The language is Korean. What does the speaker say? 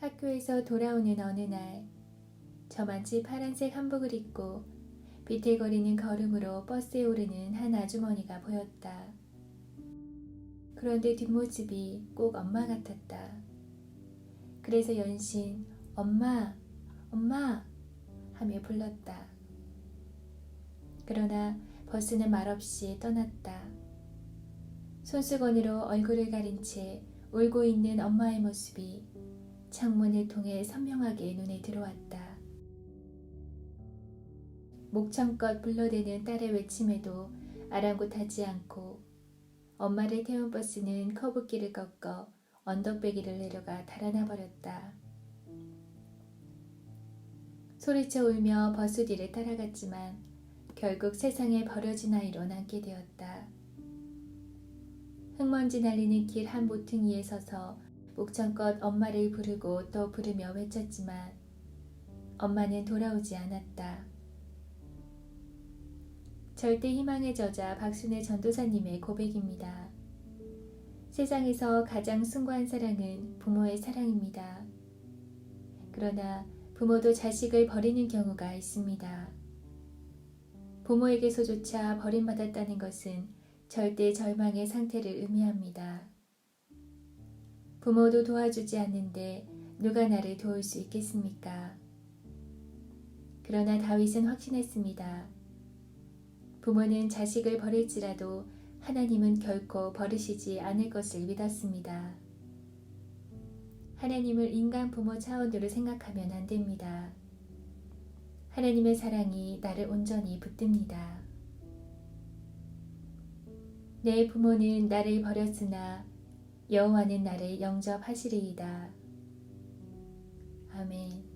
학교에서 돌아오는 어느 날 저만치 파란색 한복을 입고 비틀거리는 걸음으로 버스에 오르는 한 아주머니가 보였다. 그런데 뒷모습이 꼭 엄마 같았다. 그래서 연신 엄마, 엄마 하며 불렀다. 그러나 버스는 말없이 떠났다. 손수건으로 얼굴을 가린 채 울고 있는 엄마의 모습이 창문을 통해 선명하게 눈에 들어왔다. 목청껏 불러대는 딸의 외침에도 아랑곳하지 않고 엄마를 태운 버스는 커브길을 꺾어 언덕배기를 내려가 달아나 버렸다. 소리쳐 울며 버스 뒤를 따라갔지만 결국 세상에 버려진 아이로 남게 되었다. 흙먼지 날리는 길 한 모퉁이에 서서 목청껏 엄마를 부르고 또 부르며 외쳤지만 엄마는 돌아오지 않았다. 절대 희망의 저자 박순애 전도사님의 고백입니다. 세상에서 가장 숭고한 사랑은 부모의 사랑입니다. 그러나 부모도 자식을 버리는 경우가 있습니다. 부모에게서조차 버림받았다는 것은 절대 절망의 상태를 의미합니다. 부모도 도와주지 않는데 누가 나를 도울 수 있겠습니까? 그러나 다윗은 확신했습니다. 부모는 자식을 버릴지라도 하나님은 결코 버리시지 않을 것을 믿었습니다. 하나님을 인간 부모 차원으로 생각하면 안 됩니다. 하나님의 사랑이 나를 온전히 붙듭니다. 내 부모는 나를 버렸으나 여호와는 나를 영접하시리이다. 아멘.